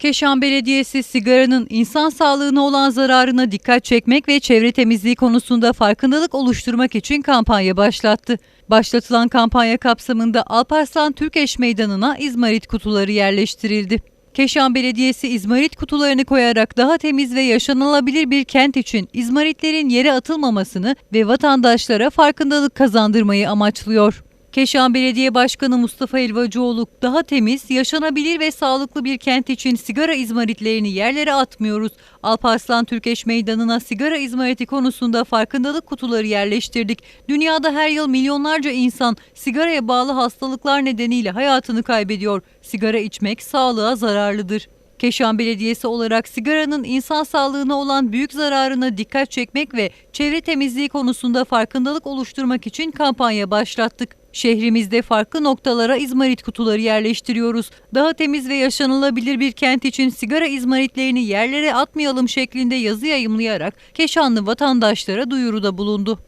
Keşan Belediyesi sigaranın insan sağlığına olan zararına dikkat çekmek ve çevre temizliği konusunda farkındalık oluşturmak için kampanya başlattı. Başlatılan kampanya kapsamında Alparslan Türkeş Meydanı'na izmarit kutuları yerleştirildi. Keşan Belediyesi izmarit kutularını koyarak daha temiz ve yaşanılabilir bir kent için izmaritlerin yere atılmamasını ve vatandaşlara farkındalık kazandırmayı amaçlıyor. Keşan Belediye Başkanı Mustafa Elvacıoğlu daha temiz, yaşanabilir ve sağlıklı bir kent için sigara izmaritlerini yerlere atmıyoruz. Alparslan Türkeş Meydanı'na sigara izmariti konusunda farkındalık kutuları yerleştirdik. Dünyada her yıl milyonlarca insan sigaraya bağlı hastalıklar nedeniyle hayatını kaybediyor. Sigara içmek sağlığa zararlıdır. Keşan Belediyesi olarak sigaranın insan sağlığına olan büyük zararına dikkat çekmek ve çevre temizliği konusunda farkındalık oluşturmak için kampanya başlattık. Şehrimizde farklı noktalara izmarit kutuları yerleştiriyoruz. Daha temiz ve yaşanılabilir bir kent için sigara izmaritlerini yerlere atmayalım şeklinde yazı yayımlayarak Keşanlı vatandaşlara duyuruda bulundu.